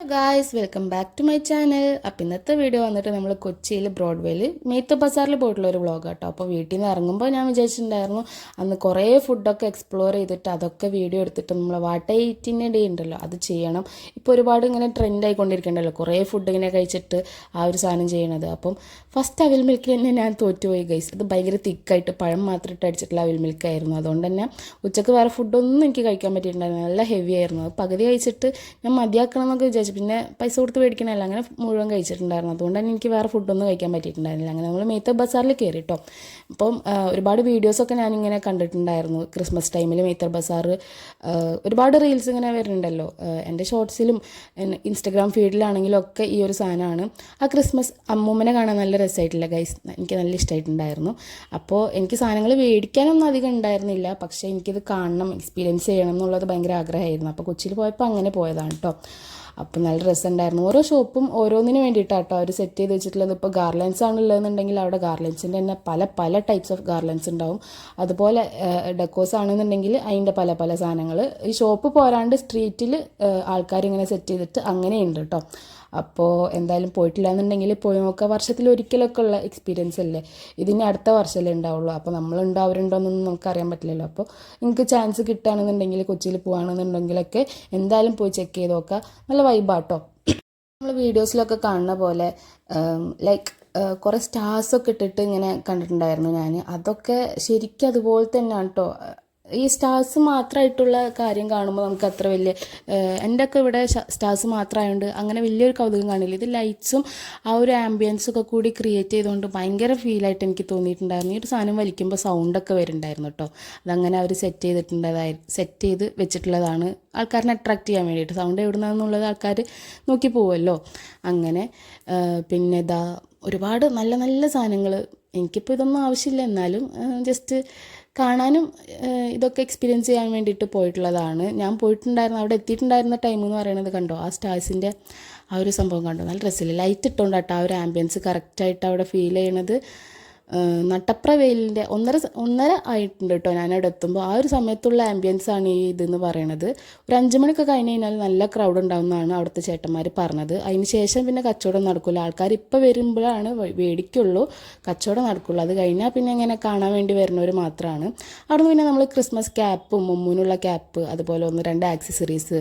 Guys welcome back to my channel അപ്പം ഇന്നത്തെ video വന്നിട്ട് നമ്മൾ കൊച്ചിയിൽ ബ്രോഡ്വേയിൽ മേത്ത് ബസാറിൽ പോയിട്ടുള്ള ഒരു വ്ളോഗ് കേട്ടോ അപ്പോൾ വീട്ടിൽ നിന്ന് ഇറങ്ങുമ്പോൾ ഞാൻ വിചാരിച്ചിട്ടുണ്ടായിരുന്നു അന്ന് കുറേ ഫുഡൊക്കെ എക്സ്പ്ലോർ ചെയ്തിട്ട് അതൊക്കെ വീഡിയോ എടുത്തിട്ട് നമ്മൾ വാട്ട എയ്റ്റിന്റെ ഡേ ഉണ്ടല്ലോ അത് ചെയ്യണം. ഇപ്പോൾ ഒരുപാട് ഇങ്ങനെ ട്രെൻഡ് ആയിക്കൊണ്ടിരിക്കണ്ടല്ലോ കുറേ ഫുഡ് ഇങ്ങനെ കഴിച്ചിട്ട് ആ ഒരു സാധനം ചെയ്യണത്. അപ്പം ഫസ്റ്റ് അവിൽ മിൽക്ക് തന്നെ ഞാൻ തോറ്റുപോയി ഗൈസ് അത് ഭയങ്കര തിക്കായിട്ട് പഴം മാത്രം ഇട്ട് അടിച്ചിട്ടുള്ള അവിൽ മിൽക്കായിരുന്നു അതുകൊണ്ട് തന്നെ ഉച്ചയ്ക്ക് വേറെ ഫുഡൊന്നും എനിക്ക് കഴിക്കാൻ പറ്റിയിട്ടുണ്ടായിരുന്നു നല്ല ഹെവി ആയിരുന്നു. അത് പകുതി കഴിച്ചിട്ട് ഞാൻ മതിയാക്കണം എന്നൊക്കെ വിചാരിച്ചു പിന്നെ പൈസ കൊടുത്ത് മേടിക്കണമല്ല അങ്ങനെ മുഴുവൻ കഴിച്ചിട്ടുണ്ടായിരുന്നു. അതുകൊണ്ട് തന്നെ എനിക്ക് വേറെ ഫുഡൊന്നും കഴിക്കാൻ പറ്റിയിട്ടുണ്ടായിരുന്നില്ല. അങ്ങനെ നമ്മൾ മേത്ത ബസാറിൽ കയറി കേട്ടോ അപ്പം ഒരുപാട് വീഡിയോസൊക്കെ ഞാനിങ്ങനെ കണ്ടിട്ടുണ്ടായിരുന്നു. ക്രിസ്മസ് ടൈമിൽ മേത്തർ ബസാർ ഒരുപാട് റീൽസ് ഇങ്ങനെ വരുന്നുണ്ടല്ലോ. എന്റെ ഷോർട്സിലും ഇൻസ്റ്റഗ്രാം ഫീഡിലാണെങ്കിലും ഒക്കെ ഈ ഒരു സാധനമാണ്. ആ ക്രിസ്മസ് അമ്മൂമ്മനെ കാണാൻ നല്ല രസമായിട്ടില്ല ഗൈസ് എനിക്ക് നല്ല ഇഷ്ടമായിട്ടുണ്ടായിരുന്നു അപ്പോൾ എനിക്ക് സാധനങ്ങൾ മേടിക്കാനൊന്നും അധികം ഉണ്ടായിരുന്നില്ല. പക്ഷേ എനിക്കിത് കാണണം എക്സ്പീരിയൻസ് ചെയ്യണം എന്നുള്ളത് ഭയങ്കര ആഗ്രഹമായിരുന്നു. അപ്പോൾ കൊച്ചിയിൽ പോയപ്പോൾ അങ്ങനെ പോയതാണ് കേട്ടോ അപ്പം നല്ല രസമുണ്ടായിരുന്നു ഓരോ ഷോപ്പും ഓരോന്നിനു വേണ്ടിയിട്ടാണ് കേട്ടോ അവർ സെറ്റ് ചെയ്ത് വെച്ചിട്ടുള്ളത്. ഇപ്പോൾ ഗാർലൻസ് ആണ് ഉള്ളതെന്നുണ്ടെങ്കിൽ അവിടെ ഗാർലൻസിന്റെ തന്നെ പല പല ടൈപ്സ് ഓഫ് ഗാർലൻസ് ഉണ്ടാവും. അതുപോലെ ഡെക്കോസ് ആണെന്നുണ്ടെങ്കിൽ അതിന്റെ പല പല സാധനങ്ങൾ ഈ ഷോപ്പ് പോരാണ്ട് സ്ട്രീറ്റിൽ ആൾക്കാർ ഇങ്ങനെ സെറ്റ് ചെയ്തിട്ട് അങ്ങനെയുണ്ട് കേട്ടോ അപ്പോൾ എന്തായാലും പോയിട്ടില്ല എന്നുണ്ടെങ്കിൽ പോയി നോക്കുക വർഷത്തിൽ ഒരിക്കലൊക്കെ ഉള്ള എക്സ്പീരിയൻസ് അല്ലേ? ഇതിന് അടുത്ത വർഷമല്ലേ ഉണ്ടാവുള്ളൂ. അപ്പോൾ നമ്മളുണ്ടാവരുണ്ടോ എന്നൊന്നും നമുക്ക് അറിയാൻ പറ്റില്ലല്ലോ. അപ്പോൾ നിങ്ങൾക്ക് ചാൻസ് കിട്ടുകയാണെന്നുണ്ടെങ്കിൽ കൊച്ചിയിൽ പോകുകയാണെന്നുണ്ടെങ്കിലൊക്കെ എന്തായാലും പോയി ചെക്ക് ചെയ്ത് നോക്കുക. നല്ല വൈബാട്ടോ നമ്മൾ വീഡിയോസിലൊക്കെ കാണുന്ന പോലെ ലൈക്ക് കുറേ സ്റ്റാർസൊക്കെ ഇട്ടിട്ട് ഇങ്ങനെ കണ്ടിട്ടുണ്ടായിരുന്നു ഞാൻ അതൊക്കെ ശരിക്കും അതുപോലെ തന്നെയാണ് കേട്ടോ ഈ സ്റ്റാർസ് മാത്രമായിട്ടുള്ള കാര്യം കാണുമ്പോൾ നമുക്ക് അത്ര വലിയ എന്റെ ഒക്കെ ഇവിടെ സ്റ്റാർസ് മാത്രമായതുകൊണ്ട് അങ്ങനെ വലിയൊരു കൗതുകം കാണില്ല. ഇത് ലൈറ്റ്സും ആ ഒരു ആംബിയൻസും ഒക്കെ കൂടി ക്രിയേറ്റ് ചെയ്തുകൊണ്ട് ഭയങ്കര ഫീലായിട്ട് എനിക്ക് തോന്നിയിട്ടുണ്ടായിരുന്നു. ഈ ഒരു സാധനം വലിക്കുമ്പോൾ സൗണ്ടൊക്കെ വരുന്നുണ്ടായിരുന്നു കേട്ടോ അതങ്ങനെ അവർ സെറ്റ് ചെയ്തിട്ടുള്ളതായി സെറ്റ് ചെയ്ത് വെച്ചിട്ടുള്ളതാണ് ആൾക്കാരിനെ അട്രാക്റ്റ് ചെയ്യാൻ വേണ്ടിയിട്ട്. സൗണ്ട് എവിടുന്നാന്നുള്ളത് ആൾക്കാർ നോക്കി പോവുമല്ലോ അങ്ങനെ പിന്നെ ഇതാ ഒരുപാട് നല്ല നല്ല സാധനങ്ങൾ എനിക്കിപ്പോൾ ഇതൊന്നും ആവശ്യമില്ല. എന്നാലും ജസ്റ്റ് കാണാനും ഇതൊക്കെ എക്സ്പീരിയൻസ് ചെയ്യാൻ വേണ്ടിയിട്ട് പോയിട്ടുള്ളതാണ്. ഞാൻ പോയിട്ടുണ്ടായിരുന്ന അവിടെ എത്തിയിട്ടുണ്ടായിരുന്ന ടൈം എന്ന് പറയുന്നത് കണ്ടോ? ആ സ്റ്റാർസിന്റെ ആ ഒരു സംഭവം കണ്ടോ? നല്ല ഡ്രസ്സിൽ ലൈറ്റ് ഇട്ടുകൊണ്ട് കേട്ടോ ആ ഒരു ആംബിയൻസ് കറക്റ്റായിട്ട് അവിടെ ഫീൽ ചെയ്യണത്. നട്ടപ്ര വെയിലിന്റെ ഒന്നര ഒന്നര ആയിട്ടുണ്ട് കേട്ടോ ഞാനവിടെ എത്തുമ്പോൾ ആ ഒരു സമയത്തുള്ള ആംബിയൻസ് ആണ് ഈ ഇതെന്ന് പറയണത്. ഒരു അഞ്ച് മണിയൊക്കെ കഴിഞ്ഞ് കഴിഞ്ഞാൽ നല്ല ക്രൗഡ് ഉണ്ടാവുമെന്നാണ് അവിടുത്തെ ചേട്ടന്മാർ പറഞ്ഞത്. അതിന് ശേഷം പിന്നെ കച്ചവടം നടക്കില്ല ആൾക്കാർ ഇപ്പോൾ വരുമ്പോഴാണ് വേടിക്കുള്ളൂ. കച്ചവടം നടക്കുള്ളൂ. അത് കഴിഞ്ഞാൽ പിന്നെ ഇങ്ങനെ കാണാൻ വേണ്ടി വരുന്നവർ മാത്രമാണ് അവിടുന്ന് പിന്നെ നമ്മൾ ക്രിസ്മസ് ക്യാപ്പും മുമ്മൂനുള്ള ക്യാപ്പ് അതുപോലെ ഒന്ന് രണ്ട് ആക്സസറീസ്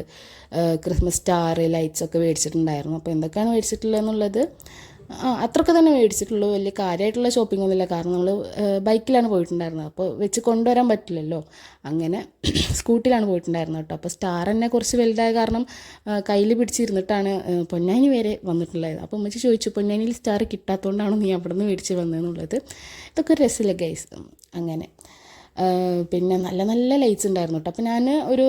ക്രിസ്മസ് സ്റ്റാർ ലൈറ്റ്സ് ഒക്കെ മേടിച്ചിട്ടുണ്ടായിരുന്നു. അപ്പോൾ എന്തൊക്കെയാണ് മേടിച്ചിട്ടുള്ളത് എന്നുള്ളത് ആ അത്രയൊക്കെ തന്നെ മേടിച്ചിട്ടുള്ളൂ. വലിയ കാര്യമായിട്ടുള്ള ഷോപ്പിംഗ് ഒന്നുമില്ല. കാരണം നമ്മൾ ബൈക്കിലാണ് പോയിട്ടുണ്ടായിരുന്നത്. അപ്പോൾ വെച്ച് കൊണ്ടുവരാൻ പറ്റില്ലല്ലോ. അങ്ങനെ സ്കൂട്ടിലാണ് പോയിട്ടുണ്ടായിരുന്നത് കേട്ടോ. അപ്പോൾ സ്റ്റാർ എന്നെ കുറച്ച് വലുതായ കാരണം കയ്യിൽ പിടിച്ചിരുന്നിട്ടാണ് പൊന്നാനി വരെ വന്നിട്ടുള്ളത്. അപ്പോൾ അമ്മച്ചി ചോദിച്ചു പൊന്നാനിയിൽ സ്റ്റാർ കിട്ടാത്തതുകൊണ്ടാണോ നീ അവിടെ നിന്ന് മേടിച്ച് വന്നതെന്നുള്ളത്? ഇതൊക്കെ ഒരു രസമില്ല ഗൈസ് അങ്ങനെ. പിന്നെ നല്ല നല്ല ലൈറ്റ്സ് ഉണ്ടായിരുന്നു കേട്ടോ അപ്പോൾ ഞാൻ ഒരു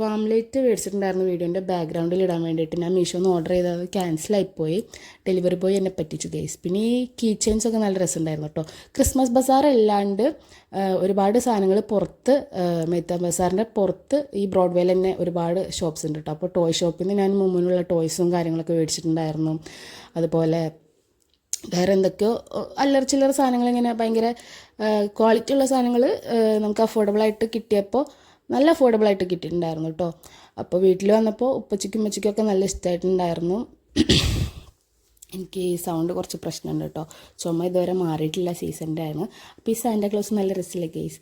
വാം ലൈറ്റ് മേടിച്ചിട്ടുണ്ടായിരുന്നു വീഡിയോന്റെ ബാക്ക്ഗ്രൗണ്ടിൽ ഇടാൻ വേണ്ടിയിട്ട്. ഞാൻ മീഷോന്ന് ഓർഡർ ചെയ്തത് ക്യാൻസലായിപ്പോയി ഡെലിവറി ബോയ് എന്നെ പറ്റിച്ചു ഗേസ് പിന്നെ ഈ കീ ഒക്കെ നല്ല രസമുണ്ടായിരുന്നു കേട്ടോ ക്രിസ്മസ് ബസാർ അല്ലാണ്ട് ഒരുപാട് സാധനങ്ങൾ പുറത്ത് മെത്ത ബസാറിന്റെ പുറത്ത് ഈ ബ്രോഡ്വേയിൽ തന്നെ ഒരുപാട് ഷോപ്സ് ഉണ്ട് കേട്ടോ അപ്പോൾ ടോയ് ഷോപ്പിൽ നിന്ന് ഞാൻ മുമ്പിലുള്ള ടോയ്സും കാര്യങ്ങളൊക്കെ മേടിച്ചിട്ടുണ്ടായിരുന്നു. അതുപോലെ വേറെ എന്തൊക്കെയോ അല്ലറ ചില്ലറ സാധനങ്ങൾ ഇങ്ങനെ ഭയങ്കര ക്വാളിറ്റി ഉള്ള സാധനങ്ങൾ നമുക്ക് അഫോർഡബിൾ ആയിട്ട് കിട്ടിയപ്പോൾ നല്ല അഫോർഡബിൾ ആയിട്ട് കിട്ടിയിട്ടുണ്ടായിരുന്നു കേട്ടോ അപ്പോൾ വീട്ടിൽ വന്നപ്പോൾ ഉപ്പച്ചയ്ക്കും ഉമ്മച്ചയ്ക്കും ഒക്കെ നല്ല ഇഷ്ടമായിട്ടുണ്ടായിരുന്നു എനിക്ക് ഈ സൗണ്ട് കുറച്ച് പ്രശ്നമുണ്ട് കേട്ടോ ചുമ ഇതുവരെ മാറിയിട്ടില്ല സീസണിന്റെ ആണ് അപ്പോൾ ഈ സാന്റാക്ലോസ് നല്ല രസമില്ല കേസ്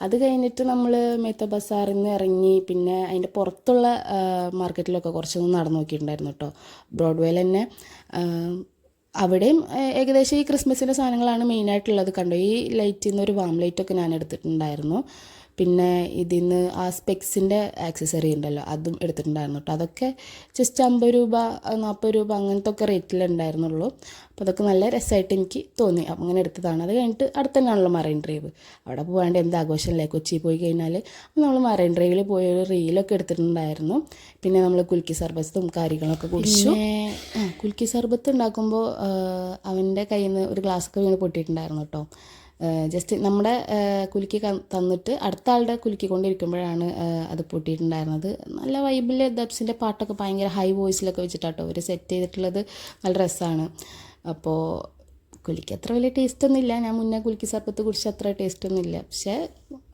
അത് കഴിഞ്ഞിട്ട് നമ്മൾ മേത്ത ബസാറിൽ നിന്ന് ഇറങ്ങി പിന്നെ അതിന്റെ പുറത്തുള്ള മാർക്കറ്റിലൊക്കെ കുറച്ചൊന്ന് നടന്നു നോക്കിയിട്ടുണ്ടായിരുന്നു കേട്ടോ ബ്രോഡ്വേയിൽ തന്നെ അവിടെയും ഏകദേശം ഈ ക്രിസ്മസിന്റെ സാധനങ്ങളാണ് മെയിനായിട്ടുള്ളത് കണ്ടോ ഈ ലൈറ്റിൽ നിന്ന് ഒരു വാം ലൈറ്റൊക്കെ ഞാൻ എടുത്തിട്ടുണ്ടായിരുന്നു. പിന്നെ ഇതിൽ നിന്ന് ആ സ്പെക്സിന്റെ ആക്സസറി ഉണ്ടല്ലോ അതും എടുത്തിട്ടുണ്ടായിരുന്നു കേട്ടോ അതൊക്കെ ജസ്റ്റ് അമ്പത് രൂപ നാൽപ്പത് രൂപ അങ്ങനത്തെ ഒക്കെ റേറ്റിലുണ്ടായിരുന്നുള്ളൂ അപ്പോൾ അതൊക്കെ നല്ല രസമായിട്ട് എനിക്ക് തോന്നി. അങ്ങനെ എടുത്തതാണ്. അത് കഴിഞ്ഞിട്ട് അടുത്ത് തന്നെയാണല്ലോ മറൈൻ ഡ്രൈവ് അവിടെ പോകാണ്ട് എന്ത് ആഘോഷമല്ലേ? കൊച്ചി പോയി കഴിഞ്ഞാൽ നമ്മൾ മറൈൻ ഡ്രൈവിൽ പോയ ഒരു റീലൊക്കെ എടുത്തിട്ടുണ്ടായിരുന്നു. പിന്നെ നമ്മൾ കുൽക്കി സർബത്തും കാര്യങ്ങളൊക്കെ കുടിച്ചു. കുൽക്കി സർബത്ത് ഉണ്ടാക്കുമ്പോൾ അവന്റെ കയ്യിൽ നിന്ന് ഒരു ഗ്ലാസ്സൊക്കെ വീണ് പൊട്ടിയിട്ടുണ്ടായിരുന്നു കേട്ടോ ജസ്റ്റ് നമ്മുടെ കുലുക്കി തന്നിട്ട് അടുത്ത ആളുടെ കുലുക്കി കൊണ്ടിരിക്കുമ്പോഴാണ് അത് പൊട്ടിയിട്ടുണ്ടായിരുന്നത്. നല്ല വൈബിൽ ദബ്സിന്റെ പാട്ടൊക്കെ ഭയങ്കര ഹൈ വോയിസിലൊക്കെ വെച്ചിട്ടാട്ടോ അവർ സെറ്റ് ചെയ്തിട്ടുള്ളത്. നല്ല രസമാണ് അപ്പോൾ കുലിക്ക് അത്ര വലിയ ടേസ്റ്റ് ഒന്നുമില്ല ഞാൻ മുന്നേ കുലുക്കി സർബത്ത് കുടിച്ച അത്ര ടേസ്റ്റ് ഒന്നുമില്ല പക്ഷേ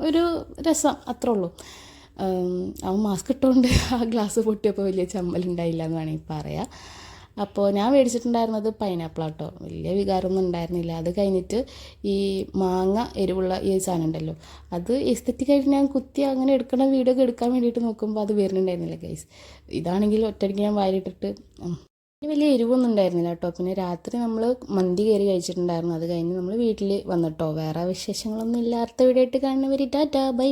ഒരു രസം അത്രേ ഉള്ളൂ. അവൻ മാസ്ക് ഇട്ടുകൊണ്ട് ആ ഗ്ലാസ് പൊട്ടിയപ്പോൾ വലിയ ചമ്മലുണ്ടായില്ല എന്ന് വേണമെങ്കിൽ പറയാം. അപ്പോൾ ഞാൻ മേടിച്ചിട്ടുണ്ടായിരുന്നത് പൈനാപ്പിൾ ആട്ടോ. വലിയ വികാരമൊന്നും ഉണ്ടായിരുന്നില്ല. അത് കഴിഞ്ഞിട്ട് ഈ മാങ്ങ എരിവുള്ള ഈ സാധനം ഉണ്ടല്ലോ അത് എസ്തറ്റിക്കായിട്ട് ഞാൻ കുത്തി അങ്ങനെ എടുക്കണ വീഡിയോ ഒക്കെ എടുക്കാൻ വേണ്ടിയിട്ട് നോക്കുമ്പോൾ അത് വരുന്നുണ്ടായിരുന്നില്ല ഗൈസ് ഇതാണെങ്കിൽ ഒറ്റയടിക്ക് ഞാൻ വായിലിട്ടിട്ട്. വലിയ എരിവൊന്നും ഉണ്ടായിരുന്നില്ല കേട്ടോ. പിന്നെ രാത്രി നമ്മൾ മന്തി കയറി കഴിച്ചിട്ടുണ്ടായിരുന്നു. അത് കഴിഞ്ഞ് നമ്മൾ വീട്ടിൽ വന്നിട്ടോ. വേറെ വിശേഷങ്ങളൊന്നും ഇല്ലാത്ത വീഡിയോ ആയിട്ട് കാണുന്നവർ ടാറ്റാ ബൈ.